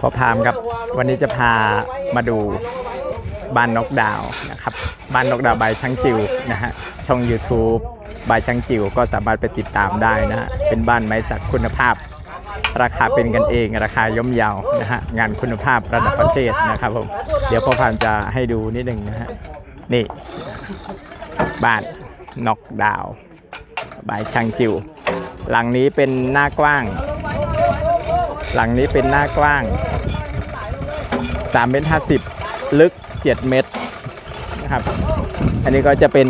พอพามครับวันนี้จะพามาดูบ้านนกดาวนะครับบ้านนกดาวบายช่างจิวนะฮะช่อง YouTube บายช่างจิวก็สามารถไปติดตามได้นะฮะเป็นบ้านไม้สักคุณภาพ ราคาเป็นกันเอง ราคาย่อมเยาวนะฮะงานคุณภาพระดับประเทศนะครับผมเดี๋ยวพ่อพามจะให้ดูนิดหนึ่งนะฮะนี่บ้านนกดาวบายช่างจิวหลังนี้เป็นหน้ากว้าง หลังนี้เป็นหน้ากว้าง 3 เมตร 50 ลึก 7 เมตรนะครับ อันนี้ก็จะเป็น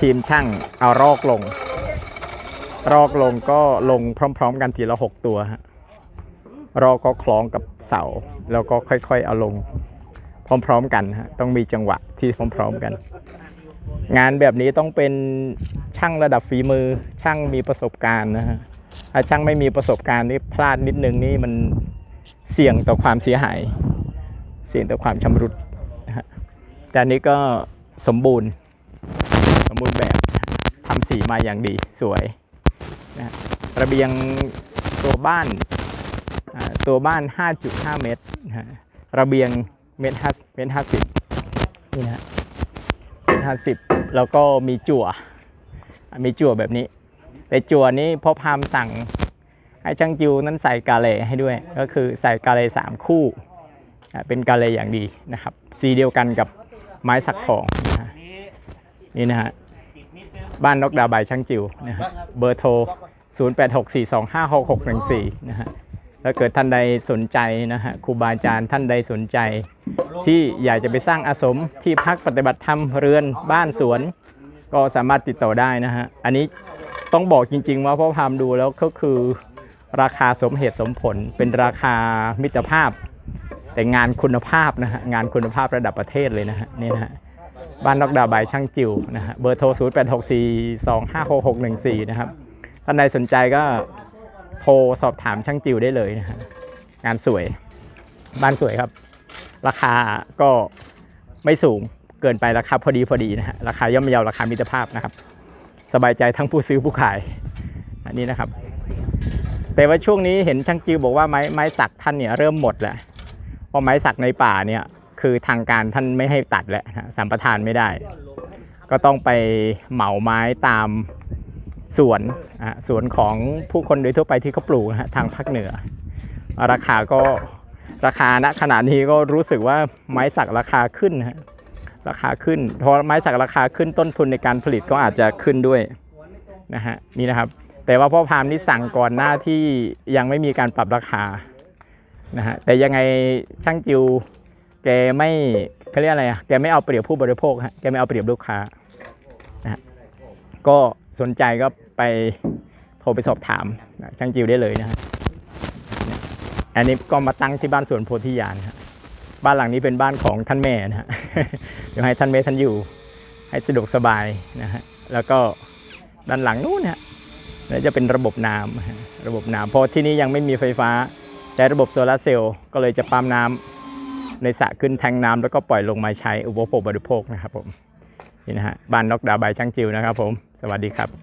ทีมช่างเอารอกลง รอกลงก็ลงพร้อม ๆ กันทีละ 6 ตัวฮะรอกก็คล้องกับเสา แล้วก็ค่อยๆเอาลงพร้อม ๆ กันฮะต้องมีจังหวะที่พร้อม ๆ กัน งานแบบนี้ต้องเป็นช่างระดับฝีมือช่างมีประสบการณ์นะฮะ ถ้าช่างไม่มีประสบการณ์นี่พลาดนิดนึงนี่มันเสี่ยงต่อความเสียหาย เสี่ยงต่อความชำรุดนะฮะแต่นี้ก็สมบูรณ์สมบูรณ์แบบทำสีมาอย่างดีสวยนะระเบียงตัวบ้านตัวบ้าน 5.5 เมตรนะระเบียงเมตรห้าเมตรห้าสิบนี่นะเมตรห้าสิบแล้วก็มีจั่วมีจั่วแบบนี้ แต่จั่วนี้พ่อพามสั่งให้ช่างจิวนั้นใส่กาเลให้ด้วย ก็คือใส่กาเลสามคู่เป็นกาเลอย่างดีนะครับ สีเดียวกันกับไม้สักทองนะนี่นะฮะบ้านนกดาวใบายช่างจิวนะฮะเบอร์โทร 0864256614 นะฮะถ้าเกิดท่านใดสนใจนะฮะครูบาอาจารย์ท่านใดสนใจ ที่อยากจะไปสร้างอาสมที่พักปฏิบัติธรรมเรือนบ้านสวน ก็สามารถติดต่อได้นะฮะอันนี้ ต้องบอกจริง ๆ ว่าพ่อพามดูแล้วก็คือราคาสมเหตุสมผล เป็นราคามิตรภาพ แต่งานคุณภาพนะฮะงานคุณภาพระดับประเทศเลยนะฮะนี่นะฮะบ้านนอกดาวบายช่างจิ๋วนะฮะเบอร์โทร 0 8 6 4 2 5 6 6 1 4 นะครับท่านใดสนใจก็โทรสอบถามช่างจิ๋วได้เลยนะฮะงานสวยบ้านสวยครับ ราคาก็ไม่สูงเกินไปราคาพอดีพอดีนะฮะราคาย่อมเยาราคามิตรภาพนะครับ สบายใจทั้งผู้ซื้อผู้ขาย อันนี้นะครับ แต่ว่าช่วงนี้เห็นช่างจิวบอกว่าไม้ไม้สักท่านเนี่ยเริ่มหมดแล้วเพราะไม้สักในป่าเนี่ยคือทางการท่านไม่ให้ตัดแล้วนะสัมปทานไม่ได้ ก็ต้องไปเหมาไม้ตามสวนอะสวนของผู้คนโดยทั่วไปที่เขาปลูกนะทางภาคเหนือ ราคาก็ราคาณขณะนี้ก็รู้สึกว่าไม้สักราคาขึ้นนะฮะ ราคาขึ้นเพราะไม้สักราคาขึ้นต้นทุนในการผลิตก็อาจจะขึ้นด้วยนะฮะนี่นะครับ แต่ว่าพ่อพามนี่สั่งก่อนหน้าที่ยังไม่มีการปรับราคานะฮะแต่ยังไงช่างจิวแกไม่เขาเรียกอะไรอะแกไม่เอาเปรียบผู้บริโภคฮะแกไม่เอาเปรียบลูกค้านะฮะก็สนใจก็ไปโทรไปสอบถามช่างจิวได้เลยนะฮะอันนี้ก็มาตั้งที่บ้านสวนโพธิญาณฮะบ้ บ้านหลังนี้เป็นบ้านของท่านแม่นะฮะเดี๋ยวให้ท่านแม่ท่านอยู่ให้สะดวกสบายนะฮะแล้วก็ด้านหลังนู้นนะฮะแล้วจะเป็นระบบน้ำระบบน้ำเพราะที่นี่ยังไม่มีไฟฟ้าใช้ระบบโซลาเซลล์ก็เลยจะปั๊มน้ำในสระขึ้นแทงน้ำแล้วก็ปล่อยลงมาใช้อุปโภคบริโภคนะครับผมนี่นะฮะบ้านนกดาวใบายช่างจิวนะครับผม สวัสดีครับ